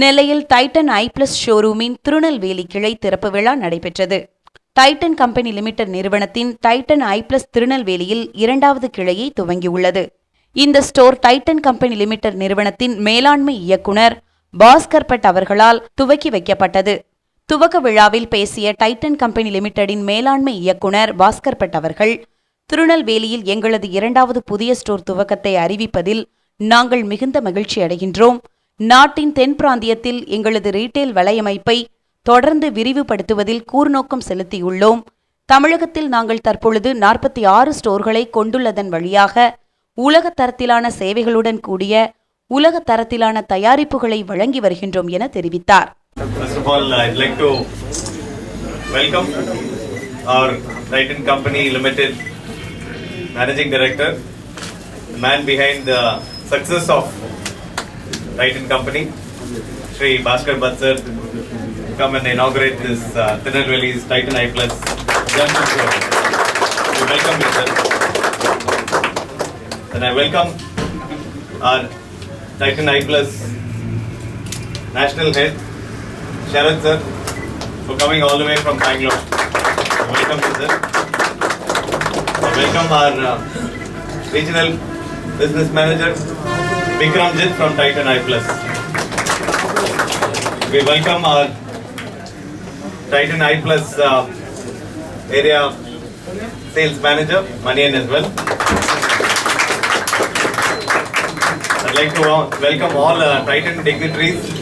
நெல்லையில் டைட்டன் ஐ பிளஸ் ஷோரூமின் திருநெல்வேலி கிளை திறப்பு விழா நடைபெற்றது. டைட்டன் கம்பெனி லிமிடெட் நிறுவனத்தின் டைட்டன் ஐ பிளஸ் திருநெல்வேலியில் இரண்டாவது கிளையை துவங்கியுள்ளது. இந்த ஸ்டோர் டைட்டன் கம்பெனி லிமிடெட் நிறுவனத்தின் மேலாண்மை இயக்குனர் பாஸ்கர் பட் அவர்களால் துவக்கி வைக்கப்பட்டது. துவக்க விழாவில் பேசிய டைட்டன் கம்பெனி லிமிடெடின் மேலாண்மை இயக்குனர் பாஸ்கர் பட் அவர்கள் திருநெல்வேலியில் எங்களது இரண்டாவது புதிய ஸ்டோர் துவக்கத்தை அறிவிப்பதில் நாங்கள் மிகுந்த மகிழ்ச்சி அடைகின்றோம். நாட்டின் தென் பிராந்தியத்தில் எங்களது ரீட்டெயில் வலையமைப்பை தொடர்ந்து விரிவுபடுத்துவதில் கூர்நோக்கம் செலுத்தியுள்ளோம். தமிழகத்தில் நாங்கள் தற்பொழுது நாற்பத்தி ஆறு ஸ்டோர்களை கொண்டுள்ளதன் வழியாக உலக தரத்திலான சேவைகளுடன் கூடிய உலக தரத்திலான தயாரிப்புகளை வழங்கி வருகின்றோம் என தெரிவித்தார். Managing Director, the man behind the success of Titan Company, Sri Bhaskar Bhatt sir, to come and inaugurate this uh, Tirunelveli's Titan I Plus Junction Store. We welcome you, sir. And I welcome our Titan I Plus National Head, Sharad sir, for coming all the way from Bangalore. Welcome you, sir. I welcome our uh, regional business manager, Vikramjit from Titan I Plus. We welcome our Titan I Plus uh, area sales manager, Manian as well. I'd like to welcome all uh, Titan dignitaries